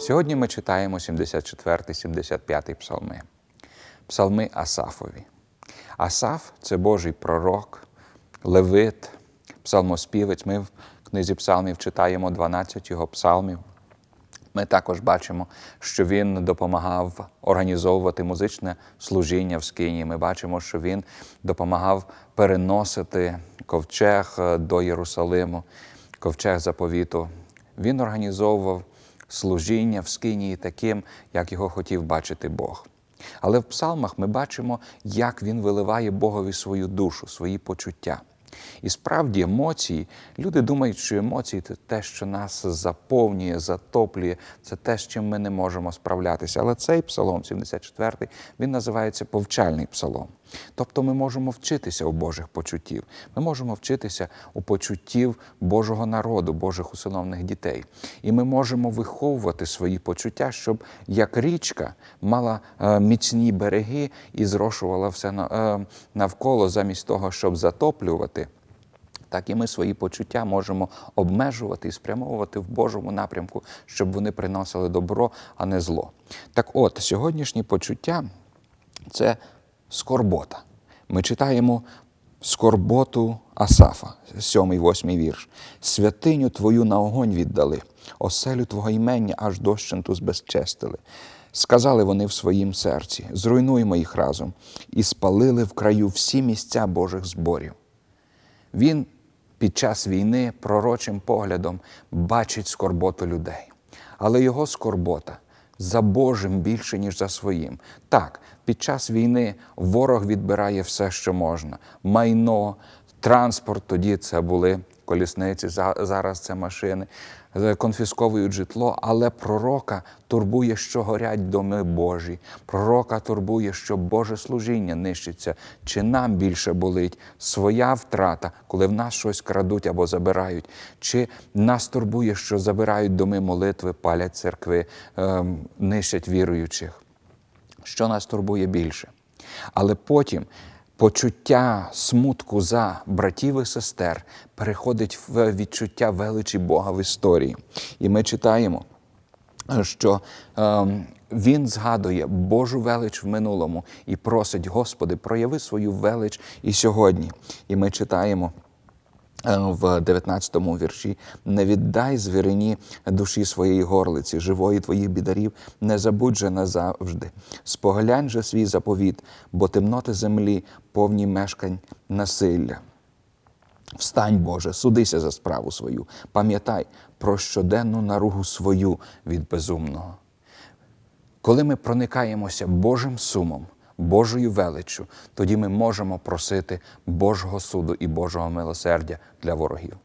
Сьогодні ми читаємо 74-75 псалми. Псалми Асафові. Асаф це Божий пророк, левит, псалмоспівець. Ми в книзі псалмів читаємо 12 його псалмів. Ми також бачимо, що він допомагав організовувати музичне служіння в Скині. Ми бачимо, що він допомагав переносити ковчег е, до Єрусалиму, ковчег заповіту. Він організовував служіння в Скинії таким, як його хотів бачити Бог. Але в псалмах ми бачимо, як він виливає Богові свою душу, свої почуття. І справді емоції, люди думають, що емоції це те, що нас заповнює, затоплює, це те, з чим ми не можемо справлятися. Але цей псалом, 74, він називається повчальний псалом. Тобто ми можемо вчитися у Божих почуттів. Ми можемо вчитися у почуттів Божого народу, Божих усиновних дітей. І ми можемо виховувати свої почуття, щоб як річка мала е, міцні береги і зрошувала все е, навколо замість того, щоб затоплювати. Так і ми свої почуття можемо обмежувати і спрямовувати в Божому напрямку, щоб вони приносили добро, а не зло. Так от, сьогоднішні почуття це скорбота. Ми читаємо скорботу Асафа, сьомий, восьмий вірш. Святиню твою на огонь віддали, оселю твого імення аж дощенту збезчестили. Сказали вони в своїм серці: зруйнуймо їх разом, і спалили в краю всі місця Божих зборів. Він під час війни пророчим поглядом бачить скорботу людей. Але його скорбота за Божим більше, ніж за своїм. Так, під час війни ворог відбирає все, що можна: майно, транспорт, тоді це були колісниці, зараз це машини, е, конфісковують житло, але пророка турбує, що горять доми Божі. Пророка турбує, що Боже служіння нищиться. Чи нам більше болить своя втрата, коли в нас щось крадуть або забирають? Чи нас турбує, що забирають доми молитви, палять церкви, ем, нищать віруючих? Що нас турбує більше? Але потім почуття смутку за братів і сестер переходить в відчуття величі Бога в історії. І ми читаємо, що е, він згадує Божу велич в минулому і просить, Господи, прояви свою велич і сьогодні. І ми читаємо. Е, В 19 вірші не віддай звірині душі своєї горлиці, живої твоїх бідарів, не забудь же назавжди. Споглянь же свій заповіт, бо темноти землі повні мешкань насилля. Встань, Боже, судися за справу свою. Пам'ятай про щоденну наругу свою від безумного. Коли ми проникаємося Божим сумом, Божою величчю, тоді ми можемо просити Божого суду і Божого милосердя для ворогів.